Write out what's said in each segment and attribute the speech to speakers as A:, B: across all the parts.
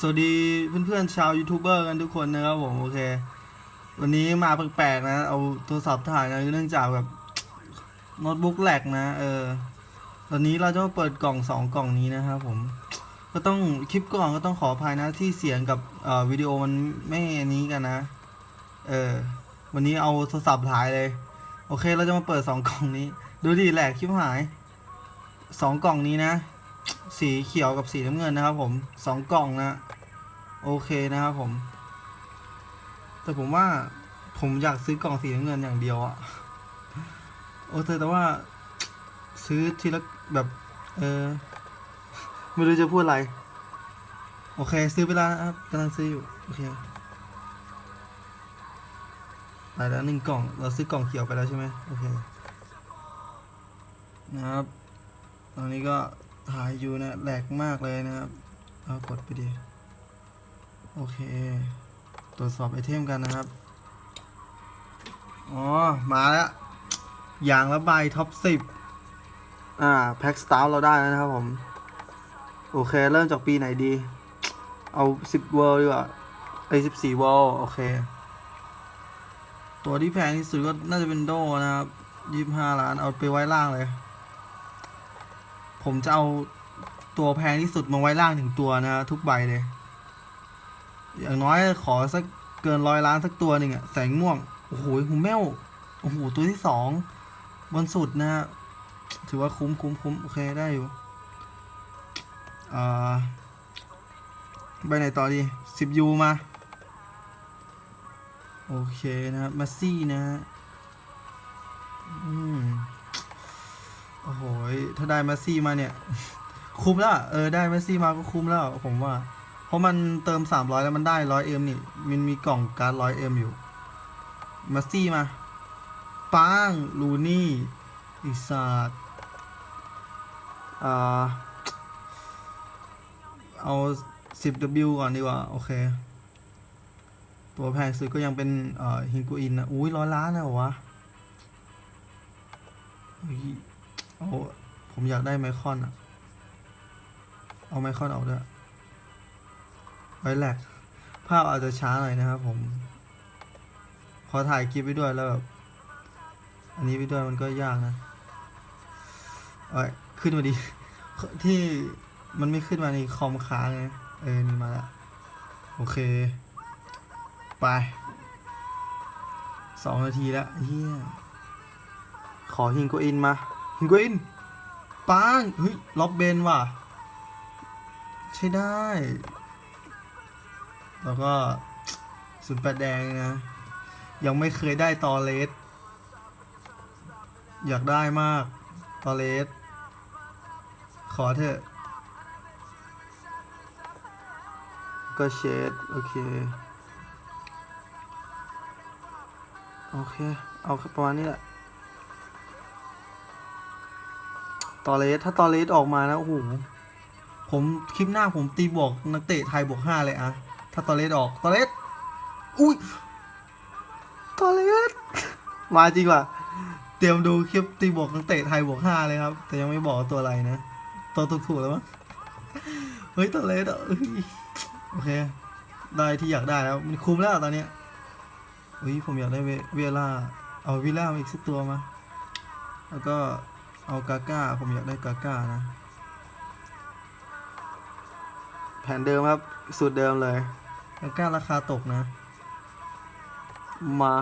A: สวัสดีเพื่อนๆชาวยูทูบเบอร์กันทุกคนนะครับผมโอเค วันนี้มาแปลกๆนะ เอาโทรศัพท์ถ่ายนะเนื่องจากแบบโน้ตบุ๊กแหลกนะเออตอนนี้เราจะมาเปิดกล่องสองกล่องนี้นะครับผม ก็ต้องคลิปก่อนก็ต้องขออภัยนะที่เสียงกับเอ่อวิดีโอมันไม่อันนี้กันนะเออวันนี้เอาโทรศัพท์ถ่ายเลย โอเคเราจะมาเปิดสองกล่องนี้ ดูดิแหลกคลิปหายสองกล่องนี้นะสีเขียวกับสีน้ำเงินนะครับผมสองกล่องนะ โอเคนะครับผม แต่ผมว่าผมอยากซื้อกล่องสีน้ำเงินอย่างเดียวอะโอ้แต่แต่ว่า ซื้อทีละแบบ เออไม่รู้จะพูดอะไร โอเค ซื้อไปแล้วนะครับกำลังซื้ออยู่ โอเคไปแล้วหนึ่งกล่อง เราซื้อกล่องเขียวไปแล้วใช่ไหมโอเค นะครับ ตอนนี้ก็ถ่ายอยู่นะแหลกมากเลยนะครับ เอากดไปดิ โอเค ตรวจสอบไอเทมกันนะครับ อ๋อ มาแล้วอย่างละใบท็อปสิบอ่า แพ็กสตาร์เราได้แล้วนะครับผม โอเค เริ่มจากปีไหนดี เอาสิบเวลดีกว่าไอสิบสี่เวลโอเค ตัวที่แพงที่สุดก็น่าจะเป็นโดนะครับยี่สิบห้าล้าน เอาไปไว้ล่างเลย ผมจะเอาตัวแพงที่สุดมาไว้ล่างหนึ่งตัวนะทุกใบเลย อย่างน้อยขอสักเกินร้อยล้านสักตัวหนึ่งอะแสงม่วง โอ้โหหูแมวโอ้โห ตัวที่สองบนสุดนะฮะถือว่าคุ้มคุ้มคุ้มโอเคได้อยู่อ่าใบไหนต่อดีสิบยูมา โอเคนะครับมาซี่นะฮะอืมโอ้โห ถ้าได้มสซี่มาเนี่ย คุ้มแล้ว เออ ได้มสซี่มาก็คุ้มแล้ว ผมว่า เพราะมันเติม 300 แล้วมันได้ 100 m นี่ มันมีกล่องการ์ด 100 m อยู่มสซี่มาปังลูนี่อิสาดอ่าเอา 10W ก่อนดีกว่า โอเค ตัวแพงสุดก็ยังเป็นฮิงกูอินนะ อุ้ยร้อยล้านนะเหรอวะโอ้ผมอยากได้ไมคอนอะเอาไมคอนออกด้วย ไว้แหลกภาพอาจจะช้าหน่อยนะครับผม ขอถ่ายคลิปไปด้วยแล้วแบบอันนี้ไปด้วยมันก็ยากนะเอ้ยขึ้นมาดิที่มันไม่ขึ้นมาในคอมค้างไงเออนี่มาล้วโอเค ไปสองนาทีแล้วเฮียขอฮิงโกอินมาฮิงโกอินปังเฮ้ยล็อบเบนว่ะ ใช้ได้ แล้วก็สุดแปดแดงนะ ยังไม่เคยได้ตอเลส อยากได้มาก ตอเลส ขอเถอะ ก็เชดโอเค โอเค เอาประมาณนี้แหละตอเลส ถ้าตอเลสออกมานะ โอ้โห ผมคลิปหน้าผมตีบวกนักเตะไทยบวกห้าเลยอะ ถ้าตอเลสออกตอเลสอุ้ยตอเลสมาจริงว่ะ เตรียมดูคลิปตีบวกนักเตะไทยบวกห้าเลยครับ แต่ยังไม่บอกตัวอะไรนะ ตัวถูกๆแล้วมั้งเฮ้ยตอเลสอะโอเค ได้ที่อยากได้แล้วมันคุ้มแล้วตอนเนี้ยเฮ้ยผมอยากได้เวล่าเอาวิล่ามาอีกสักตัวมาแล้วก็เอากาก้าผมอยากได้กาก้านะ แผนเดิมครับ สูตรเดิมเลย กาก้าราคาตกนะ มา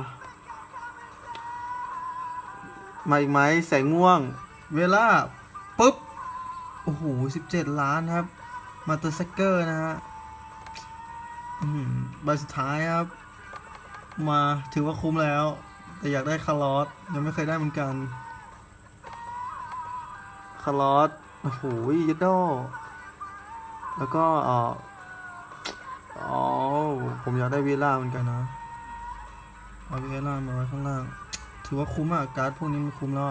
A: มาอีกไหมแสงม่วง เวลาปุ๊บ โอ้โหสิบเจ็ดล้านครับ มาเตอร์เซกเกอร์นะฮะอื้อหือใบสุดท้ายครับ มาถือว่าคุ้มแล้ว แต่อยากได้คาร์ลอสยังไม่เคยได้เหมือนกัน คาร์ลอสโอ้โหยัดโดแล้วก็เอ่ออ๋อ ผมอยากได้วีล่าเหมือนกันนะ เอาวีล่ามาไว้ข้างล่าง ถือว่าคุ้มอะการ์ดพวกนี้มันคุ้มแล้ว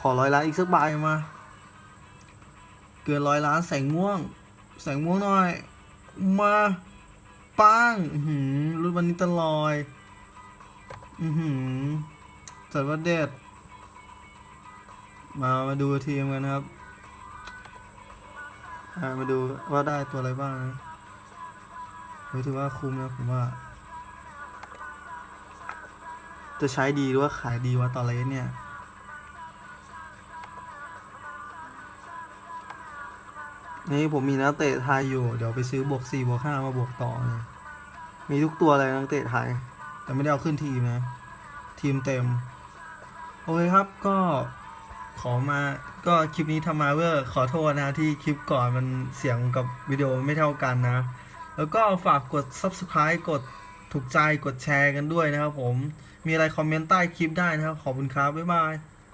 A: ขอร้อยล้านอีกสักใบมา เกินร้อยล้านแสงม่วง แสงม่วงหน่อย มาปังหือรุ่นวันนี้ตลอย อือหือจัดว่าเด็ด มา มาดูทีมกันนะครับ มาดูว่าได้ตัวอะไรบ้างนะ เฮ้ยถือว่าคุ้มนะผมว่า จะใช้ดีหรือว่าขายดีวะตอนเลสเนี่ยนี่ผมมีนักเตะไทยอยู่ เดี๋ยวไปซื้อบวกสี่บวกห้ามาบวกต่อเลยมีทุกตัวเลยนักเตะไทย แต่ไม่ได้เอาขึ้นทีมนะ ทีมเต็ม โอเคครับก็ขอมาก็คลิปนี้ทำมาเพื่อขอโทษนะที่คลิปก่อนมันเสียงกับวิดีโอไม่เท่ากันนะ แล้วก็ฝากกด subscribe กดถูกใจกดแชร์กันด้วยนะครับผม มีอะไรคอมเมนต์ใต้คลิปได้นะครับ ขอบคุณครับ บ๊ายบาย